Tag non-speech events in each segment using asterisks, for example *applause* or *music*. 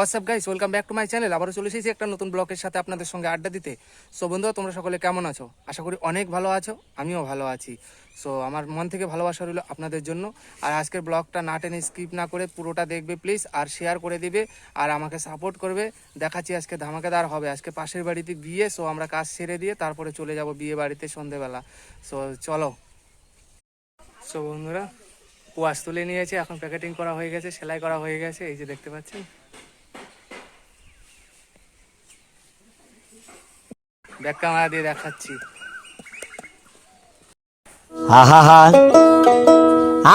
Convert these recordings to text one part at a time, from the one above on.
what's up guys welcome back to my channel আবারও চলে এসেছি একটা নতুন ব্লগের সাথে আপনাদের সঙ্গে আড্ডা দিতে। সো বন্ধুরা তোমরা সকলে কেমন আছো? আশা করি অনেক ভালো আছো, আমিও ভালো আছি। সো আমার মন থেকে ভালোবাসা রইল আপনাদের জন্য। আর আজকের ব্লগটা না টেনে স্কিপ না করে পুরোটা দেখবে প্লিজ আর শেয়ার করে দিবে, আর আমাকে সাপোর্ট করবে। দেখাচ্ছি আজকে ধামাকাদার হবে। আজকে পাশের বাড়িতে বিয়ে সো আমরা কাজ সেরে দিয়ে তারপরে চলে যাব বিয়ে বাড়িতে সন্ধেবেলা। সো চলো। সো বন্ধুরা কুয়াশ তুলে নিয়েছে, এখন প্যাকেটিং করা হয়ে গেছে, সেলাই করা হয়ে গেছে, এই যে দেখতে পাচ্ছেন? ব্যাক ক্যামেরা দিয়ে দেখাচ্ছি। আহা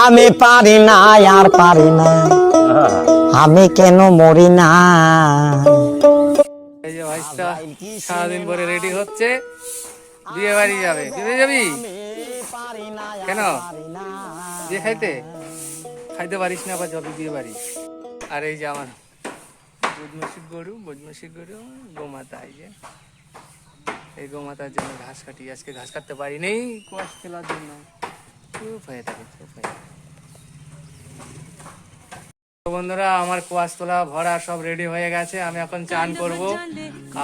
আমি পারি না আর পারি না। আমি কেন মরি না? এই যে ভাইসটা সারাদিন পরে রেডি হচ্ছে বিয়ে বাড়ি যাবে। বিয়ে যাবি? কেন? বিয়ে খাইতে? খাইতে পারিস না আবার যাবি বিয়ে বাড়ি। আর এই যে আমার বদমাসি গরু বদমাসি গরু গোমাতা এই যে। এই গোমাতার জন্য ঘাস কাটি আজকে ঘাস কাটতে পারি নেই কুয়াশ খেলার জন্য। চুপ হয়ে থাকে চুপ হয়ে থাকে। বন্ধুরা আমার কুয়াশ তোলা ভরা সব রেডি হয়ে গেছে আমি এখন চান করব।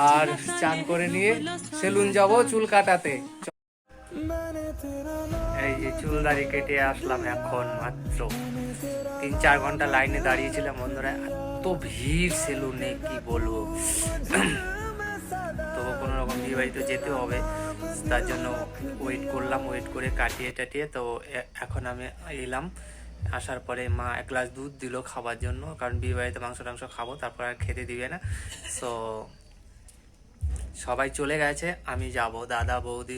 আর চান করে নিয়ে সেলুন যাব চুল কাটাতে। এই যে চুল দাড়ি কেটে আসলাম এখন মাত্র। তিন চার ঘণ্টা লাইনে দাঁড়িয়েছিলাম বন্ধুরা, এত ভিড় সেলুনে, কি বলব? *clears throat* তবু কোনো রকম বিয়ে বাড়িতে যেতে হবে, তার জন্য ওয়েট করলাম ওয়েট করে কাটিয়ে টাটিয়ে, তো এখন আমি এলাম। আসার পরে মা এক গ্লাস দুধ দিল খাবার জন্য, কারণ বিয়ে বাড়িতে মাংস টাংস খাব, তারপর আর খেতে দিবে না। সো সবাই চলে গেছে, আমি যাব, দাদা, বৌদি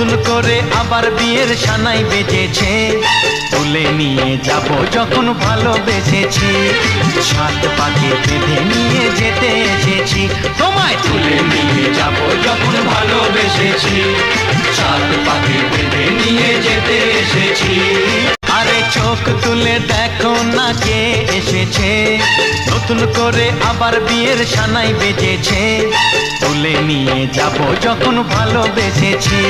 নতুন করে আবার বিয়ের সানাই বেজেছে তুলে নিয়ে যাব যখন ভালো ভালোবেসেছি। সাত পাখি বেঁধে নিয়ে যেতে এসেছি। তোমায় তুলে নিয়ে যাব যখন ভালোবেসেছি। সাত পাখি বেঁধে নিয়ে যেতে এসেছি। আরে চোখ তুলে দেখো না কে এসেছে। নতুন করে আবার বিয়ের সানাই বেজেছে তুলে নিয়ে যাব যখন ভালোবেসেছি।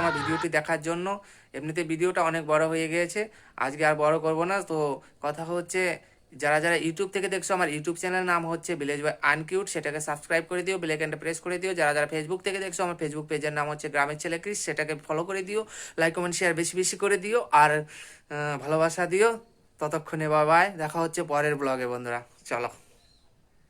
আমার ভিডিওটি দেখার জন্য। এমনিতে ভিডিওটা অনেক বড় হয়ে গিয়েছে, আজকে আর বড় করব না। তো কথা হচ্ছে, যারা যারা ইউটিউব থেকে দেখছ, আমার ইউটিউব চ্যানেল নাম হচ্ছে ভিলেজ বয় আনকিউট সেটাকে সাবস্ক্রাইব করে দিও বেলাইকনটা প্রেস করে দিও। যারা যারা ফেসবুক থেকে দেখছ, আমার ফেসবুক পেজের নাম হচ্ছে গ্রামের ছেলে ক্রিস সেটাকে ফলো করে দিও লাইক কমেন্ট শেয়ার বেশি বেশি করে দিও, আর ভালোবাসা দিও। ততক্ষণে বাবাই দেখা হচ্ছে পরের ব্লগে বন্ধুরা। চলো।